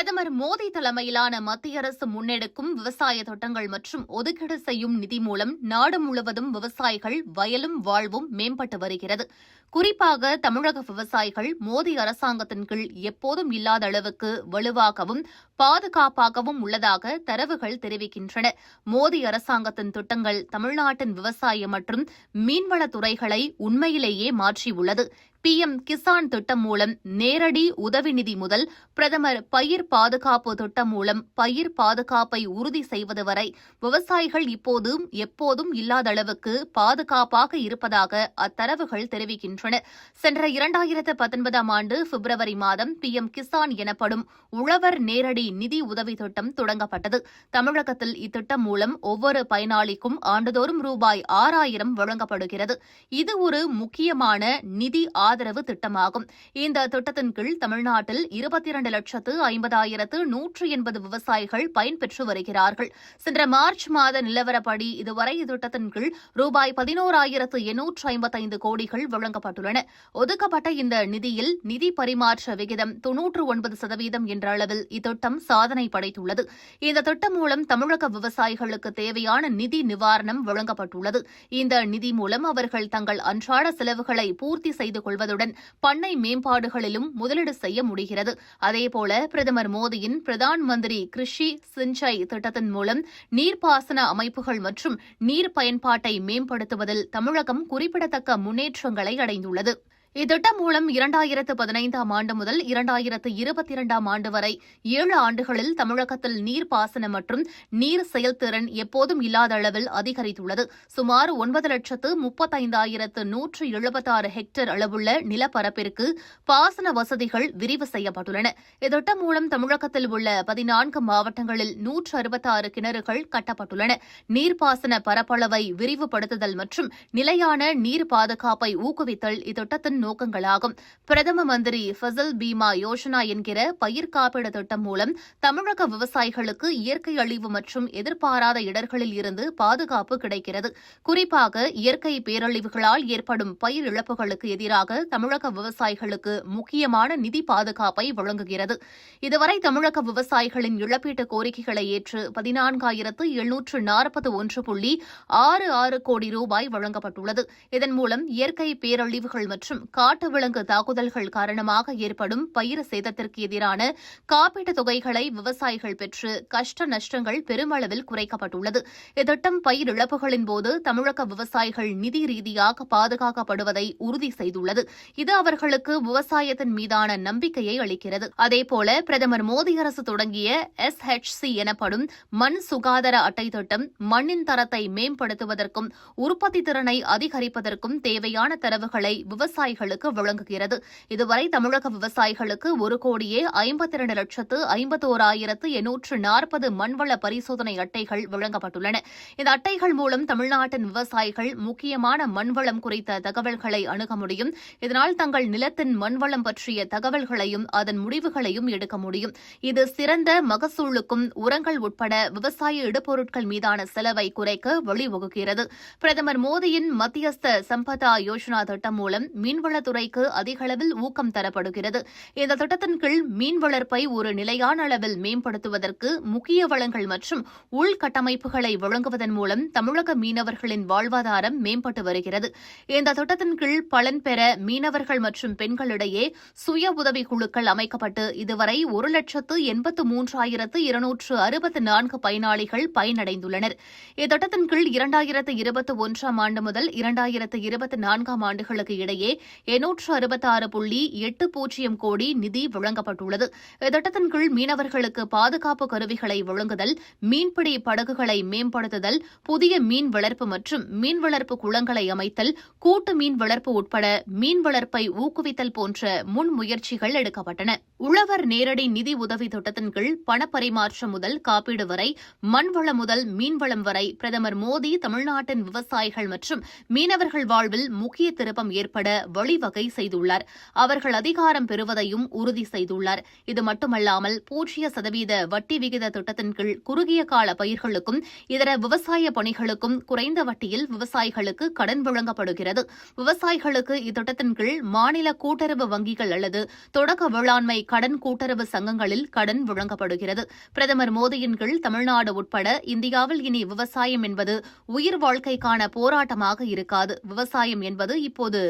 பிரதமர் மோடி தலைமையிலான மத்திய அரசு முன்னெடுக்கும் விவசாய திட்டங்கள் மற்றும் ஒதுக்கீடு செய்யும் நிதி மூலம் நாடு முழுவதும் விவசாயிகள் வயலும் வாழ்வும் மேம்பட்டு வருகிறது. குறிப்பாக தமிழக விவசாயிகள் மோடி அரசாங்கத்தின் கீழ் எப்போதும் இல்லாத அளவுக்கு வலுவாகவும் பாதுகாப்பாகவும் உள்ளதாக தரவுகள் தெரிவிக்கின்றன. மோடி அரசாங்கத்தின் திட்டங்கள் தமிழ்நாட்டின் விவசாய மற்றும் மீன்வள துறைகளை உண்மையிலேயே மாற்றியுள்ளது. பிஎம் கிசான் திட்டம் மூலம் நேரடி உதவி நிதி முதல் பிரதமர் பயிர் பாதுகாப்பு திட்டம் மூலம் பயிர் பாதுகாப்பை உறுதி செய்வது வரை விவசாயிகள் இப்போதும் எப்போதும் இல்லாத அளவுக்கு பாதுகாப்பாக இருப்பதாக அத்தரவுகள் தெரிவிக்கின்றன. சென்ற இரண்டாயிரத்து பத்தொன்பதாம் ஆண்டு பிப்ரவரி மாதம் பிஎம் கிசான் எனப்படும் உழவர் நேரடி நிதி உதவி திட்டம் தொடங்கப்பட்டது. தமிழகத்தில் இத்திட்டம் மூலம் ஒவ்வொரு பயனாளிக்கும் ஆண்டுதோறும் ரூபாய் ஆறாயிரம் வழங்கப்படுகிறது. இது ஒரு முக்கியமான நிதி ஆதரவு திட்டமாகும். இந்த திட்டத்தின் கீழ் தமிழ்நாட்டில் இருபத்தி இரண்டு லட்சத்து ஐம்பதாயிரத்து நூற்று எண்பது விவசாயிகள் பயன்பெற்று வருகிறார்கள். சென்ற மார்ச் மாத நிலவரப்படி இதுவரை இத்திட்டத்தின் கீழ் ரூபாய் பதினோராயிரத்து எண்ணூற்று ஐம்பத்தைந்து கோடிகள் வழங்கப்பட்டுள்ளன. ஒதுக்கப்பட்ட இந்த நிதியில் நிதி பரிமாற்ற விகிதம் தொன்னூற்று ஒன்பது சதவீதம் என்ற அளவில் இத்திட்டம் சாதனை படைத்துள்ளது. இந்த திட்டம் மூலம் தமிழக விவசாயிகளுக்கு தேவையான நிதி நிவாரணம் வழங்கப்பட்டுள்ளது. இந்த நிதி மூலம் அவர்கள் தங்கள் அன்றாட செலவுகளை பூர்த்தி செய்து கொள்வதுடன் பண்ணை மேம்பாடுகளிலும் முதலீடு செய்ய முடிகிறது. அதேபோல பிரதமர் மோடியின் பிரதான் மந்திரி கிருஷி சிஞ்சை திட்டத்தின் மூலம் நீர்ப்பாசன அமைப்புகள் மற்றும் நீர் பயன்பாட்டை மேம்படுத்துவதில் தமிழகம் குறிப்பிடத்தக்க முன்னேற்றங்களை அடைந்துள்ளது. இத்திட்டம் மூலம் இரண்டாயிரத்து பதினைந்தாம் ஆண்டு முதல் இரண்டாயிரத்து இருபத்தி இரண்டாம் ஆண்டு வரை ஏழு ஆண்டுகளில் தமிழகத்தில் நீர்ப்பாசனம் மற்றும் நீர் செயல்திறன் எப்போதும் இல்லாத அளவில் அதிகரித்துள்ளது. சுமார் ஒன்பது லட்சத்து முப்பத்தைந்தாயிரத்து நூற்று எழுபத்தாறு ஹெக்டேர் அளவுள்ள நிலப்பரப்பிற்கு பாசன வசதிகள் விரிவு செய்யப்பட்டுள்ளன. இத்திட்டம் மூலம் தமிழகத்தில் உள்ள பதினான்கு மாவட்டங்களில் நூற்று அறுபத்தாறு கிணறுகள் கட்டப்பட்டுள்ளன. நீர்ப்பாசன பரப்பளவை விரிவுபடுத்துதல் மற்றும் நிலையான நீர் பாதுகாப்பை ஊக்குவித்தல் இத்திட்டத்தின் நோக்கங்களாகும். பிரதம மந்திரி ஃபசல் பீமா யோஜனா என்கிற பயிர் காப்பீடு திட்டம் மூலம் தமிழக விவசாயிகளுக்கு இயற்கை அழிவு மற்றும் எதிர்பாராத இடர்களில் இருந்து பாதுகாப்பு கிடைக்கிறது. குறிப்பாக இயற்கை பேரழிவுகளால் ஏற்படும் பயிர் இழப்புகளுக்கு எதிராக தமிழக விவசாயிகளுக்கு முக்கியமான நிதி பாதுகாப்பை வழங்குகிறது. இதுவரை தமிழக விவசாயிகளின் இழப்பீட்டு கோரிக்கைகளை ஏற்று பதினான்காயிரத்து எழுநூற்று நாற்பது ஒன்று புள்ளி ஆறு ஆறு கோடி ரூபாய் வழங்கப்பட்டுள்ளது. இதன் மூலம் இயற்கை பேரழிவுகள் மற்றும் காட்டு விலங்கு தாக்குதல்கள் காரணமாக ஏற்படும் பயிர் சேதத்திற்கு எதிரான காப்பீட்டுத் தொகைகளை விவசாயிகள் பெற்று கஷ்ட நஷ்டங்கள் பெருமளவில் குறைக்கப்பட்டுள்ளது. இத்திட்டம் பயிர் இழப்புகளின் போது தமிழக விவசாயிகள் நிதி ரீதியாக பாதுகாக்கப்படுவதை உறுதி செய்துள்ளது. இது அவர்களுக்கு விவசாயத்தின் மீதான நம்பிக்கையை அளிக்கிறது. அதேபோல பிரதமர் மோடி அரசு தொடங்கிய எஸ் ஹெச் சி எனப்படும் மண் சுகாதார அட்டை திட்டம் மண்ணின் தரத்தை மேம்படுத்துவதற்கும் உற்பத்தி திறனை அதிகரிப்பதற்கும் தேவையான தரவுகளை விவசாயிகள் விவசாயிகளுக்கு வழங்குகிறது. இதுவரை தமிழக விவசாயிகளுக்கு ஒரு கோடியே ஐம்பத்தி இரண்டு லட்சத்து ஐம்பத்தோராயிரத்து எண்ணூற்று நாற்பது மண்வள பரிசோதனை அட்டைகள் வழங்கப்பட்டுள்ளன. இந்த அட்டைகள் மூலம் தமிழ்நாட்டின் விவசாயிகள் முக்கியமான மண்வளம் குறித்த தகவல்களை அணுக முடியும். இதனால் தங்கள் நிலத்தின் மண்வளம் பற்றிய தகவல்களையும் அதன் முடிவுகளையும் எடுக்க முடியும். இது சிறந்த மகசூலுக்கும் உரங்கள் உட்பட விவசாய இடுபொருட்கள் மீதான செலவை குறைக்க வழிவகுக்கிறது. பிரதமர் மோடியின் மத்தியஸ்த சம்பதா யோஜனா திட்டம் மூலம் மீன்வளத்துறைக்கு அதிக அளவில் ஊக்கம் தரப்படுகிறது. இந்த திட்டத்தின் கீழ் மீன் வளர்ப்பை ஒரு நிலையான அளவில் மேம்படுத்துவதற்கு முக்கிய வளங்கள் மற்றும் உள்கட்டமைப்புகளை வழங்குவதன் மூலம் தமிழக மீனவர்களின் வாழ்வாதாரம் மேம்பட்டு வருகிறது. இந்த திட்டத்தின் கீழ் பலன் பெற மீனவர்கள் மற்றும் பெண்களிடையே சுய உதவி குழுக்கள் அமைக்கப்பட்டு இதுவரை ஒரு லட்சத்து எண்பத்து மூன்றாயிரத்து இருநூற்று அறுபத்து நான்கு பயனாளிகள் பயனடைந்துள்ளனர். இத்திட்டத்தின் கீழ் இரண்டாயிரத்து இருபத்தி ஒன்றாம் ஆண்டு முதல் இரண்டாயிரத்து இருபத்தி நான்காம் ஆண்டுகளுக்கு இடையே எண்ணூற்று அறுபத்தாறு புள்ளி எட்டு பூஜ்ஜியம் கோடி நிதி வழங்கப்பட்டுள்ளது. இத்திட்டத்தின் கீழ் மீனவர்களுக்கு பாதுகாப்பு கருவிகளை வழங்குதல் மீன்பிடி படகுகளை மேம்படுத்துதல் புதிய மீன் வளர்ப்பு மற்றும் மீன் வளர்ப்பு குளங்களை அமைத்தல் கூட்டு மீன் வளர்ப்பு உட்பட மீன் வளர்ப்பை ஊக்குவித்தல் போன்ற முன்முயற்சிகள் எடுக்கப்பட்டன. உழவர் நேரடி நிதி உதவி திட்டத்தின் கீழ் பணப்பரிமாற்றம் முதல் காப்பீடு வரை மண்வளம் முதல் மீன்வளம் வரை பிரதமர் மோடி தமிழ்நாட்டின் விவசாயிகள் மற்றும் மீனவர்கள் வாழ்வில் முக்கிய திருப்பம் ஏற்பட வழி வழிவகை செய்துள்ளார். அவர்கள் அதிகாரம் பெறுவதையும் உறுதி செய்துள்ளார். இது மட்டுமல்லாமல் பூஜ்ய சதவீத வட்டி விகித திட்டத்தின் கீழ் குறுகிய கால பயிர்களுக்கும் இதர விவசாய பணிகளுக்கும் குறைந்த வட்டியில் விவசாயிகளுக்கு கடன் வழங்கப்படுகிறது. விவசாயிகளுக்கு இத்திட்டத்தின் கீழ் மாநில கூட்டுறவு வங்கிகள் அல்லது தொடக்க வேளாண்மை கடன் கூட்டுறவு சங்கங்களில் கடன் வழங்கப்படுகிறது. பிரதமர் மோடியின் கீழ் தமிழ்நாடு உட்பட இந்தியாவில் இனி விவசாயம் என்பது உயிர் வாழ்க்கைக்கான போராட்டமாக இருக்காது. விவசாயம் என்பது இப்போது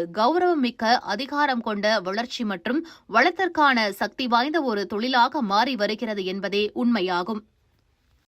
மிக்க அதிகாரம் கொண்ட வளர்ச்சி மற்றும் வளத்திற்கான சக்தி வாய்ந்த ஒரு தொழிலாக மாறி வருகிறது என்பதே உண்மையாகும்.